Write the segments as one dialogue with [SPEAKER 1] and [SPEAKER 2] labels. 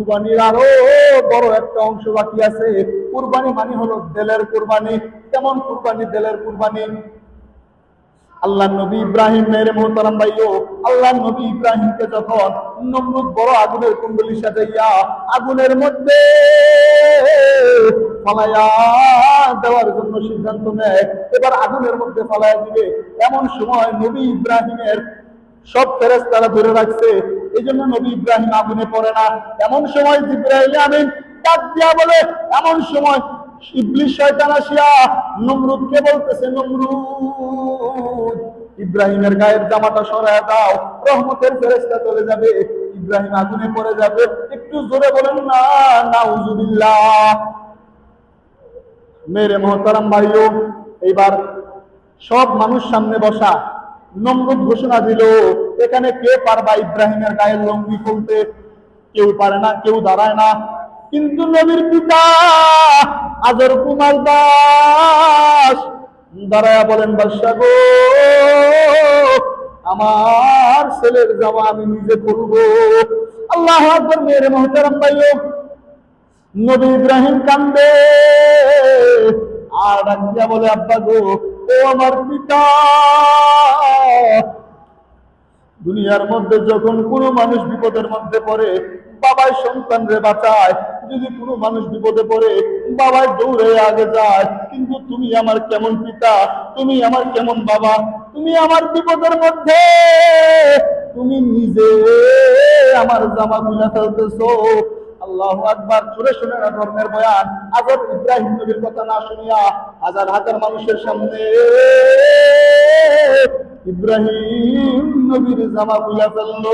[SPEAKER 1] কুরবানির আরও বড় একটা অংশ বাকি আছে। কুরবানি মানে হলো দেলের কুরবানি। কেমন কুরবানি? দেলের কুরবানি। আল্লাহ নবী ইব্রাহিম মেরে মোহতারাম ভাইও, আল্লাহ নবী ইব্রাহিমকে যখন নমরুদ বড় আগুনের কুণ্ডলি সাজাইয়া আগুনের মধ্যে ফালাইয়া দেওয়ার জন্য সিদ্ধান্ত নেয়, এবার আগুনের মধ্যে ফালাইয়া দিবে। এমন সময় নবী ইব্রাহিমের সব ফেরেস তারা ধরে রাখছে। এই জন্য নবী ইব্রাহিম আগুনে পড়ে না। এমন সময় জিব্রাহিম আমিন ডাক দিয়া বলে, এমন সময় ইবলিশ শয়তান আসিয়া নমরুদকে বলতেছে, নমরুদ, ইব্রাহিমের গায়ের জামাটা সরায় দাও, রহমতের ফেরেশতা চলে যাবে, ইব্রাহিম আগুনে পড়ে যাবে। একটু জোরে বলেন, না, নাউজুবিল্লাহ। মেরে মোহতারাম ভাইও এইবার সব মানুষ সামনে বসা। নমরুদ ঘোষণা দিল, এখানে কে পারবা ইব্রাহিমের গায়ের লঙ্গি খুলতে? কেউ পারে না, কেউ দাঁড়ায় না। কিন্তু নবীর পিতা আজর কুমার দাস দাঁড়ায়া বলেন বাদশা গো, আমার ছেলের জামা আমি নিজে করব আল্লাহ আকবর মেরে মোহতারাম ভাইও, নবী ইব্রাহিম কান্দে, আর ডাক দিয়া বলে, আব্বা গো ও আমার পিতা। দুনিয়ার মধ্যে যখন কোনো মানুষ বিপদের মধ্যে পড়ে, বাবাই সন্তান রে বাঁচায়। যদি কোনো মানুষ বিপদে পড়ে, বাবাই দৌড়ে আগে যায়। কিন্তু তুমি আমার কেমন পিতা? তুমি আমার কেমন বাবা? তুমি আমার বিপদের মধ্যে। তুমি নিজে আমার জামা খুলে ফেলতেছো। আল্লাহ আকবার শুনে না ধর্মের বয়ান? ইব্রাহিম নবীর কথা না শুনিয়া হাজার হাজার মানুষের সামনে ইব্রাহিম নবীর জামা খুলে ফেলল।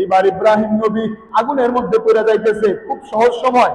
[SPEAKER 1] এইবার ইব্রাহিম নবী আগুনের মধ্যে পড়ে যাইতেছে, খুব সহজ সময়।